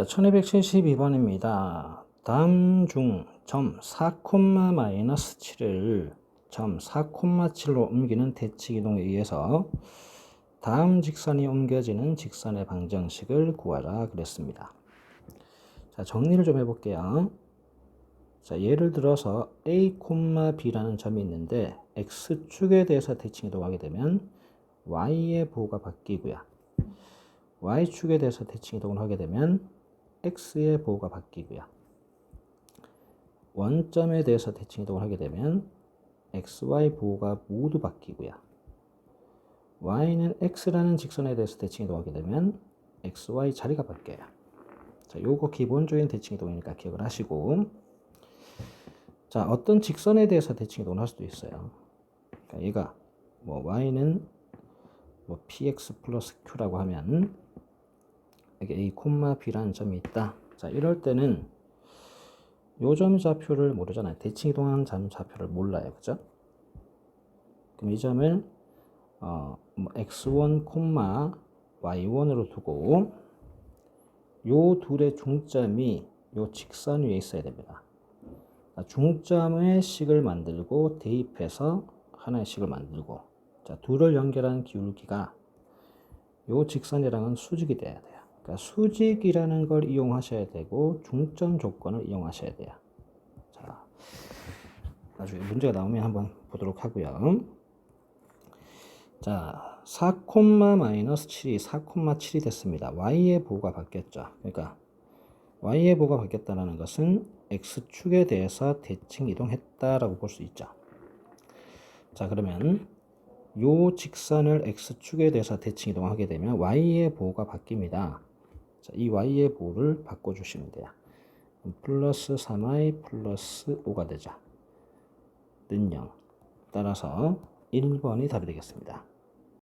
자, 1272번입니다. 다음 중 점 4, 마이너스 7을 점 4,7로 옮기는 대칭 이동에 의해서 다음 직선이 옮겨지는 직선의 방정식을 구하라 그랬습니다. 자, 정리를 좀 해볼게요. 자, 예를 들어서 A, B라는 점이 있는데 X축에 대해서 대칭 이동하게 되면 Y의 보호가 바뀌고요. Y축에 대해서 대칭 이동을 하게 되면 X의 보호가 바뀌고요. 원점에 대해서 대칭 이동을 하게 되면 XY 보호가 모두 바뀌고요. Y는 X라는 직선에 대해서 대칭 이동하게 되면 XY 자리가 바뀌어요. 자, 요거 기본적인 대칭 이동이니까 기억을 하시고 자, 어떤 직선에 대해서 대칭 이동을 할 수도 있어요. 그러니까 얘가 뭐 Y는 뭐 PX 플러스 Q라고 하면 여기 A, B라는 점이 있다. 자, 이럴 때는 요점 좌표를 모르잖아요. 대칭 이동하는 점 좌표를 몰라요. 그죠? 그럼 이 점을 어, 뭐 x1, y1으로 두고 요 둘의 중점이 요 직선 위에 있어야 됩니다. 중점의 식을 만들고 대입해서 하나의 식을 만들고 자, 둘을 연결하는 기울기가 요 직선이랑은 수직이 돼야 돼요. 그러니까 수직이라는 걸 이용하셔야 되고 중점 조건을 이용하셔야 돼요. 자, 나중에 문제가 나오면 한번 보도록 하고요. 자, 4, 마이너스 7이 4,7이 됐습니다. y의 보가 바뀌었죠. 그러니까 y의 보가 바뀌었다는 것은 x축에 대해서 대칭 이동했다라고 볼 수 있죠. 자, 그러면 요 직선을 x축에 대해서 대칭 이동하게 되면 y의 보가 바뀝니다. 자, 이 y의 보를 바꿔주시면 돼요. 플러스 3i 플러스 5가 되죠. 는 0. 따라서 1번이 답이 되겠습니다.